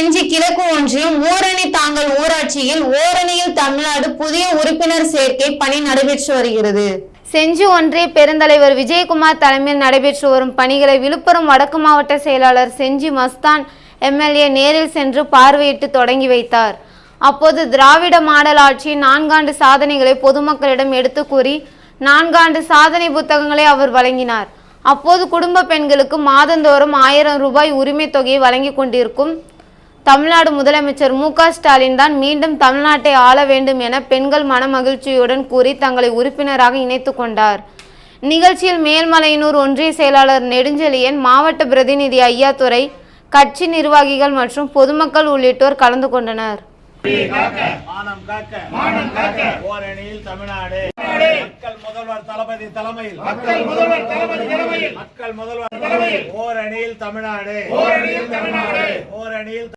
செஞ்சி கிழக்கு ஒன்றியம் ஊரணி தாங்கள் ஊராட்சியில் ஓரணியில் தமிழ்நாடு புதிய உறுப்பினர் சேர்க்கை பணி நடைபெற்று வருகிறது. செஞ்சி ஒன்றிய பெருந்தலைவர் விஜயகுமார் தலைமையில் நடைபெற்று வரும் பணிகளை விழுப்புரம் வடக்கு மாவட்ட செயலாளர் செஞ்சி மஸ்தான் எம்எல்ஏ நேரில் சென்று பார்வையிட்டு தொடங்கி வைத்தார். அப்போது திராவிட மாடல் ஆட்சியின் நான்காண்டு சாதனைகளை பொதுமக்களிடம் எடுத்து கூறி நான்காண்டு சாதனை புத்தகங்களை அவர் வழங்கினார். அப்போது குடும்ப பெண்களுக்கு மாதந்தோறும் ஆயிரம் ரூபாய் உரிமை தொகையை வழங்கி கொண்டிருக்கும் தமிழ்நாடு முதலமைச்சர் மு க ஸ்டாலின் தான் மீண்டும் தமிழ்நாட்டை ஆள வேண்டும் என பெண்கள் மனமகிழ்ச்சியுடன் கூறி தங்களை உறுப்பினராக இணைத்து கொண்டார். நிகழ்ச்சியில் மேல்மலையனூர் ஒன்றிய செயலாளர் நெடுஞ்செழியன் மாவட்ட பிரதிநிதி ஐயாத்துரை கட்சி நிர்வாகிகள் மற்றும் பொதுமக்கள் உள்ளிட்டோர் கலந்து கொண்டனர். மானம் காக்க மானம் காக்க. ஓரணியில் தமிழ்நாடு. மக்கள் முதல்வர் தளபதி தலைமையில். மக்கள் முதல்வர் தளபதி தலைமையில். மக்கள் முதல்வர் தலைமையில். ஓரணியில் தமிழ்நாடு. ஓரணியில் தமிழ்நாடு.